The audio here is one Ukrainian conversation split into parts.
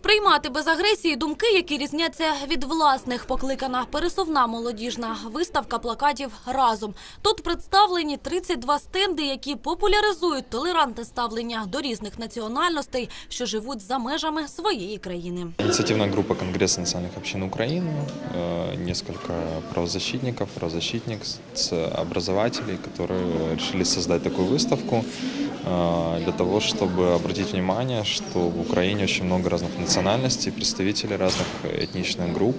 Сприймати без агресії думки, які різняться від власних, покликана пересувна молодіжна виставка плакатів разом. Тут представлені 32 стенди, які популяризують толерантне ставлення до різних національностей, що живуть за межами своєї країни. Инициативная группа Конгресса национальных общин Украины, э, несколько правозащитников, правозащитниц, образователей, которые решили создать такую выставку э, для того, чтобы обратить внимание, что в Украине очень много разных Национальностей, представителей разных этничных групп.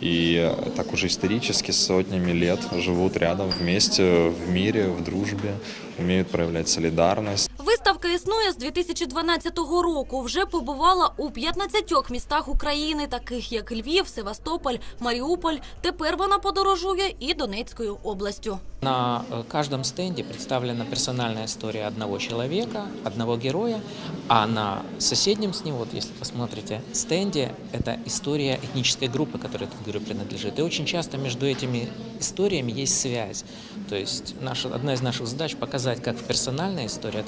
И так уже исторически сотнями лет живут рядом вместе в мире, в дружбе, умеют проявлять солидарность. Виставка існує з 2012 року. Вже побувала у 15 містах України, таких як Львів, Севастополь, Маріуполь. Тепер вона подорожує і Донецькою областю. На э, каждом стенде представлена персональная история одного человека, одного героя, а на соседнем с ним, вот если посмотрите, стенде это история этнической группы, которой этот герой принадлежит. И очень часто между этими историями есть связь. То есть наша, одна из наших задач показать, как в персональной истории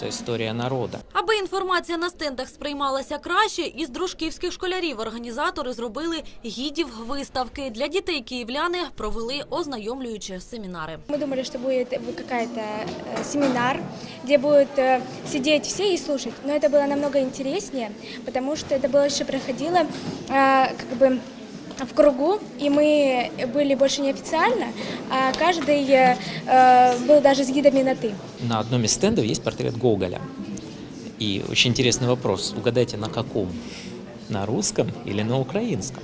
отражается история народа. Аби інформація на стендах сприймалася краще, із дружківських школярів організатори зробили гідів виставки. Для дітей київляни провели ознайомлюючі семінари. Мы думали, что будет какая-то э, семинар, где будут э, сидеть все и слушать. Но это было намного интереснее, потому что это больше проходило э, как бы в кругу, и мы были больше неофициально, а каждый э, э, был даже с гидами на «ты». На одном из стендов есть портрет Гоголя. И очень интересный вопрос. Угадайте, на каком? На русском или на украинском?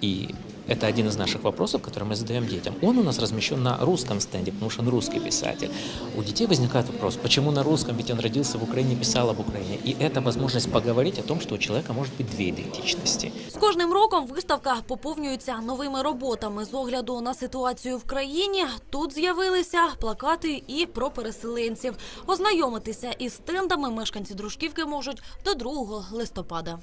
И это один из наших вопросов, который мы задаем детям. Он у нас размещен на русском стенде, потому что он русский писатель. У детей возникает вопрос, почему на русском, ведь он родился в Украине, писал об Украине. И это возможность поговорить о том, что у человека может быть две идентичности. З кожним роком виставка поповнюється новими роботами з огляду на ситуацію в країні. Тут з'явилися плакати і про переселенців. Ознайомитися із стендами мешканці дружківки можуть до 2 листопада.